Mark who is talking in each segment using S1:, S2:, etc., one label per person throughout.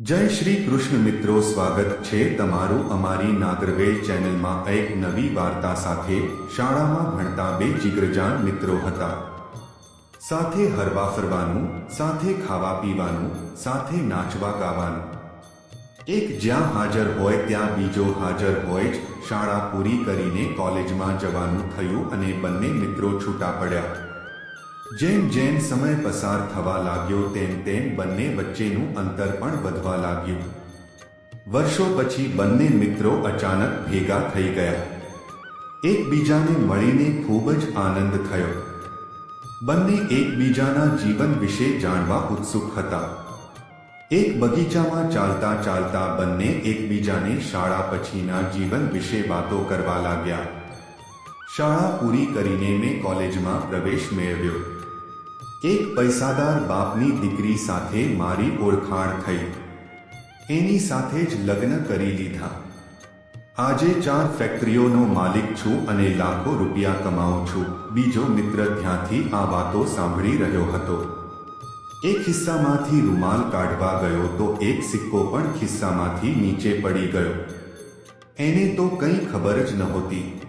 S1: જય શ્રી કૃષ્ણ મિત્રો, સ્વાગત છે તમારું અમારી નાગરવેલ ચેનલમાં એક નવી વાર્તા સાથે. શાળામાં ભણતા બે જીગરજાન મિત્રો હતા. સાથે હરવા ફરવાનું, સાથે ખાવા પીવાનું, સાથે નાચવા ગાવાનું. એક જ્યાં હાજર હોય ત્યાં બીજો હાજર હોય જ શાળા પૂરી કરીને કોલેજમાં જવાનું થયું અને બંને મિત્રો છૂટા પડ્યા. જેમ જેમ સમય પસાર થવા લાગ્યો, તેમ તેમ બંને વચ્ચેનું અંતર પણ વધવા લાગ્યું. વર્ષો પછી બંને મિત્રો અચાનક ભેગા થઈ ગયા. એકબીજાને મળીને ખૂબ જ આનંદ થયો. બંને એકબીજાના જીવન વિશે જાણવા ઉત્સુક હતા. એક બગીચામાં ચાલતા ચાલતા બંને એકબીજાને શાળા પછીના જીવન વિશે વાતો કરવા લાગ્યા. શાળા પૂરી કરીને મેં કોલેજમાં પ્રવેશ મેળવ્યો. એક પૈસાદાર બાપની દીકરી સાથે મારી ઓળખાણ થઈ. એની સાથે જ લગ્ન કરી લીધા. આજે ચાર ફેક્ટરીઓનો માલિક છું અને લાખો રૂપિયા કમાઉં છું. બીજો મિત્ર ત્યાંથી આ વાતો સાંભળી રહ્યો હતો. એક ખિસ્સામાંથી રૂમાલ કાઢવા ગયો તો એક સિક્કો પણ ખિસ્સામાંથી નીચે પડી ગયો. એને તો કંઈ ખબર જ નહોતી.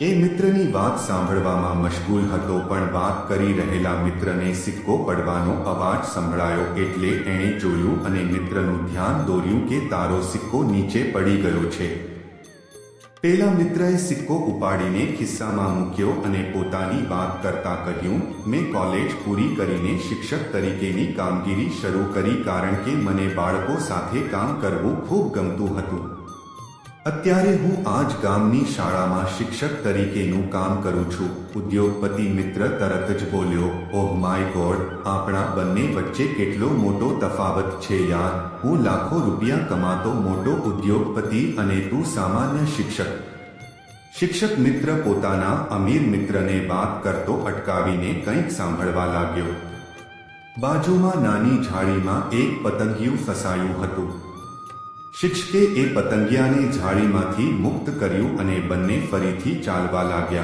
S1: એ મિત્રની વાત સાંભળવામાં મશગુલ હતો, પણ વાત કરી રહેલા મિત્રને સિક્કો પડવાનો અવાજ સંભળાયો એટલે એણે જોયું અને મિત્રનું ધ્યાન દોર્યું કે તારો સિક્કો નીચે પડી ગયો છે. પેલા મિત્રએ સિક્કો ઉપાડીને ખિસ્સામાં મૂક્યો અને પોતાની વાત કરતા કહ્યું, મેં કોલેજ પૂરી કરીને શિક્ષક તરીકેની કામગીરી શરૂ કરી કારણ કે મને બાળકો સાથે કામ કરવું ખૂબ ગમતું હતું. અત્યારે હું આ જ ગામની શાળામાં શિક્ષક તરીકેનું કામ કરું છું. ઉદ્યોગપતિ મિત્ર તરત જ બોલ્યો, ઓહ માય ગોડ, આપણા બંને વચ્ચે કેટલો મોટો તફાવત છે યાર. હું લાખો રૂપિયા કમાતો મોટો ઉદ્યોગપતિ અને તું સામાન્ય શિક્ષક. શિક્ષક મિત્ર પોતાના અમીર મિત્રને વાત કરતો અટકાવીને કંઈક સાંભળવા લાગ્યો. બાજુમાં નાની ઝાડીમાં એક પતંગિયું ફસાયું હતું. શિક્ષકે એ પતંગિયાને ઝાડીમાંથી મુક્ત કર્યું અને બંને ફરીથી ચાલવા લાગ્યા.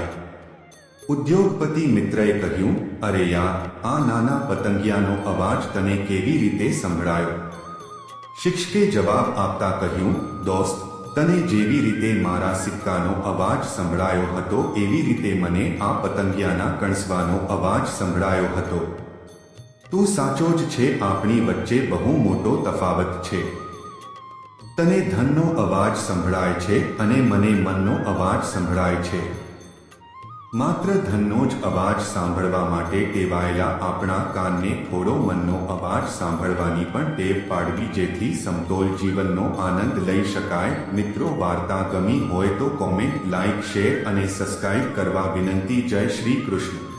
S1: ઉદ્યોગપતિ મિત્રએ કહ્યું, અરે યાર આ નાના પતંગિયાનો અવાજ તને કેવી રીતે સંભળાયો? શિક્ષકે જવાબ આપતા કહ્યું, દોસ્ત, તને જેવી રીતે મારા સિક્કાનો અવાજ સંભળાયો હતો, એવી રીતે મને આ પતંગિયાના કણસવાનો અવાજ સંભળાયો હતો. તું સાચો જ છે, આપણી વચ્ચે બહુ મોટો તફાવત છે. તને ધનનો અવાજ સંભળાય છે અને મને મનનો અવાજ સંભળાય છે. માત્ર ધનનો જ અવાજ સાંભળવા માટે ટેવાયેલા આપણા કાનને થોડો મનનો અવાજ સાંભળવાની પણ ટેવ પાડવી જેથી સમતોલ જીવનનો આનંદ લઈ શકાય. મિત્રો, વાર્તા ગમી હોય તો કોમેન્ટ લાઈક શેર અને સબસ્ક્રાઇબ કરવા વિનંતી. જય શ્રી કૃષ્ણ.